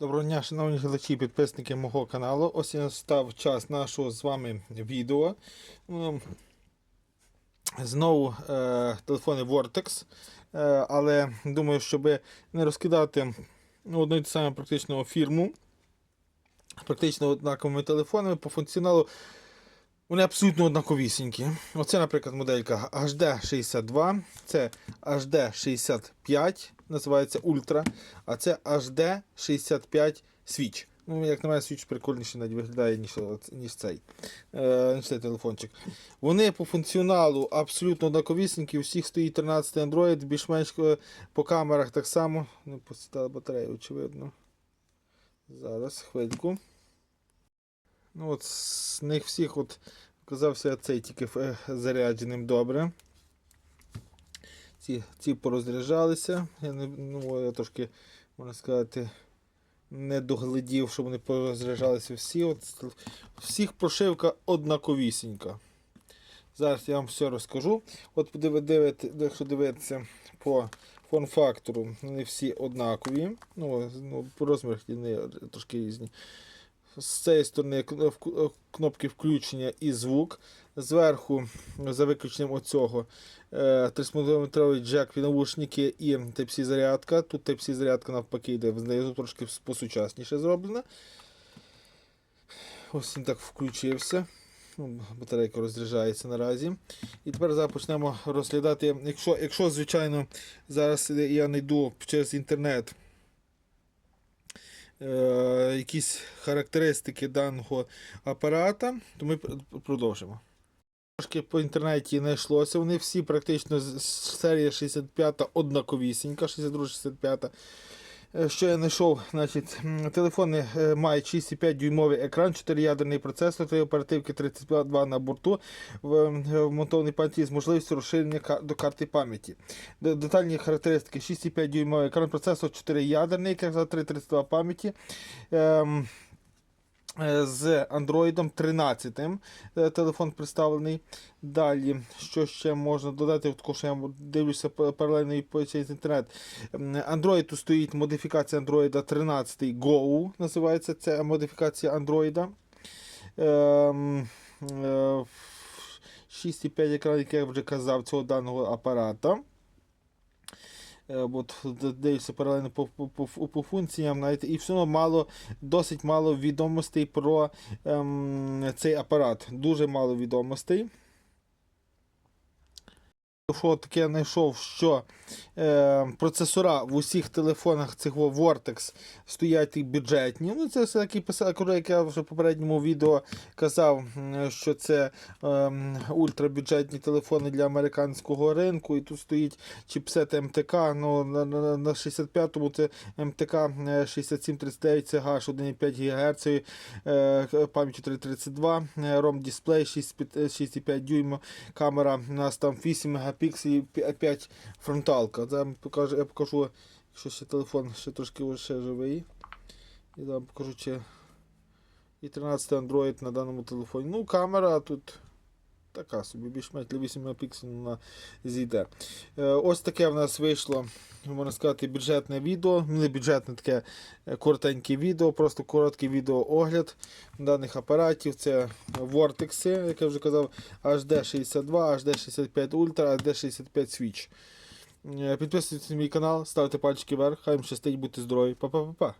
Доброго дня, шановні глядачі і підписники мого каналу. Ось і настав час нашого з вами відео. Ну, Знову е, телефони Vortex. Е, але думаю, щоб не розкидати ну, одну і ту саму практично фірму, практично однаковими телефонами по функціоналу. Вони абсолютно однаковісінькі. Оце, наприклад, моделька HD62, це HD65, називається Ultra, а це HD65 Switch. Ну, як на мене, Switch прикольніше навіть виглядає, ніж, ніж, цей, е, ніж цей телефончик. Вони по функціоналу абсолютно однаковісінькі, у всіх стоїть 13 Android, більш-менш е, по камерах так само. Не посідала батарея, очевидно. Зараз, хвильку. Ну, от з них всіх от оказався цей тільки е, зарядженим добре. Ці, ці порозряджалися. Я, не, ну, я трошки, можна сказати, не доглядів, щоб вони порозряджалися всі. От, всіх прошивка однаковісінька. Зараз я вам все розкажу. От якщо дивитися по форм-фактору, вони всі однакові. Ну, ну, по розмірах вони трошки різні. З цієї сторони кнопки включення і звук. Зверху, за виключенням оцього, 3-метровий джек, наушники і Type-C зарядка. Тут Type-C зарядка навпаки йде знизу, трошки посучасніше зроблена. Ось він так включився. Ну, Батарейка розряджається наразі. І тепер зараз почнемо розглядати. Якщо, якщо звичайно, зараз я знайду через інтернет е, якісь характеристики даного апарата, то ми продовжимо. Трошки по інтернеті знайшлося. Вони всі практично з серії 65 однаковісінька, 62-65. Е, Що я знайшов, значить, телефони е, мають 6,5 дюймовий екран, 4-ядерний процесор, 3 оперативки 32 на борту, в- вмонтований пам'яті з можливістю розширення до карти пам'яті. Детальні характеристики: 6,5 дюймовий екран, процесор 4-ядерний, як за 332 пам'яті. Е, з Android 13 е, телефон представлений. Далі, що ще можна додати, також я дивлюся паралельно через інтернет. Android тут стоїть модифікація Android 13 Go, називається це модифікація Android. Ем, е, 6,5 екран, як я вже казав, цього даного апарата. Е, От д- паралельно по, по, по, по функціям, навіть, і все одно мало, досить мало відомостей про ем, цей апарат. Дуже мало відомостей. Що таке знайшов, що е, процесора в усіх телефонах цих Vortex стоять і бюджетні. Ну, це все таки писав, як я вже в попередньому відео казав, що це ем, ультрабюджетні телефони для американського ринку. І тут стоїть чіпсет МТК. Ну, на, на, на 65-му це МТК е, 6739 це H 1,5 ГГц, е, пам'яттю 332, е, ROM дисплей 6,5 дюйма, камера у нас там 8 мегапікселів, 5 фронталка. Там покажу, я покажу, якщо ще телефон ще трошки ще живий. І там покажу, чи і 13 Android на даному телефоні. Ну, камера тут така собі, більш-менш для 8 мегапікселів на зійде. Е, Ось таке в нас вийшло, можна сказати, бюджетне відео. Не бюджетне таке е, коротеньке відео, просто короткий відеоогляд даних апаратів. Це Vortex, як я вже казав, HD62, HD65 Ultra, HD65 Switch. Підписуйтесь на мій канал, ставте пальчики вверх, хай вам щастить, будьте здорові. Па-па-па-па.